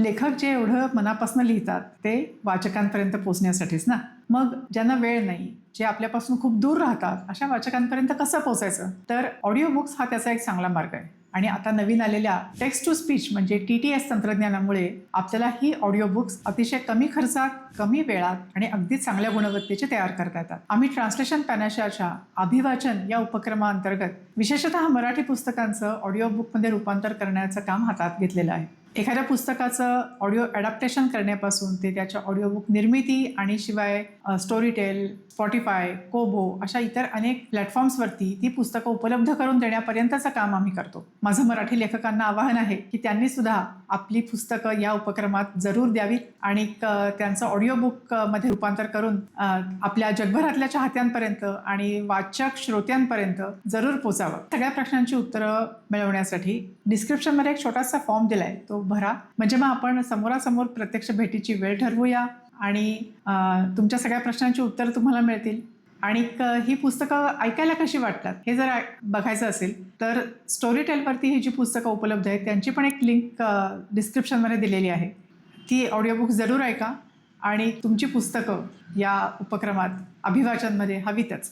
लेखक जे एवढं मनापासून लिहितात ते वाचकांपर्यंत पोचण्यासाठीच ना? मग ज्यांना वेळ नाही जे आपल्यापासून खूप दूर राहतात अशा वाचकांपर्यंत कसं पोहोचायचं? तर ऑडिओ बुक्स हा त्याचा एक चांगला मार्ग आहे. आणि आता नवीन आलेल्या टेक्स्ट टू स्पीच म्हणजे टी टी एस तंत्रज्ञानामुळे आपल्याला ही ऑडिओ बुक्स अतिशय कमी खर्चात कमी वेळात आणि अगदी चांगल्या गुणवत्तेचे तयार करता येतात. आम्ही ट्रान्सलेशन पॅनाशाच्या अभिवाचन या उपक्रमाअंतर्गत विशेषतः मराठी पुस्तकांचं ऑडिओ बुकमध्ये रूपांतर करण्याचं काम हातात घेतलेलं आहे. एखाद्या पुस्तकाचं ऑडिओ ॲडॅप्टेशन करण्यापासून ते त्याच्या ऑडिओ बुक निर्मिती आणि शिवाय स्टोरी टेल स्पॉटीफाय कोबो अशा इतर अनेक प्लॅटफॉर्म्सवरती ती पुस्तकं उपलब्ध करून देण्यापर्यंतचं काम आम्ही करतो. माझं मराठी लेखकांना आवाहन आहे की त्यांनी सुद्धा आपली पुस्तकं या उपक्रमात जरूर द्यावीत आणि क- त्यांचं ऑडिओ मध्ये रूपांतर करून आपल्या जगभरातल्या चाहत्यांपर्यंत आणि वाचक श्रोत्यांपर्यंत जरूर पोचावं. सगळ्या प्रश्नांची उत्तरं मिळवण्यासाठी डिस्क्रिप्शनमध्ये एक छोटासा फॉर्म दिलाय. तो भरा. म्हणजे मग आपण समोरासमोर प्रत्यक्ष भेटीची वेळ ठरवूया आणि तुमच्या सगळ्या प्रश्नांची उत्तरं तुम्हाला मिळतील. आणि ही पुस्तकं ऐकायला कशी वाटतात हे जर बघायचं असेल तर स्टोरी टेलवरती ही जी पुस्तकं उपलब्ध आहेत त्यांची पण एक लिंक डिस्क्रिप्शनमध्ये दिलेली आहे. ती ऑडिओ बुक जरूर ऐका आणि तुमची पुस्तकं या उपक्रमात अभिवाचनमध्ये हवीतच.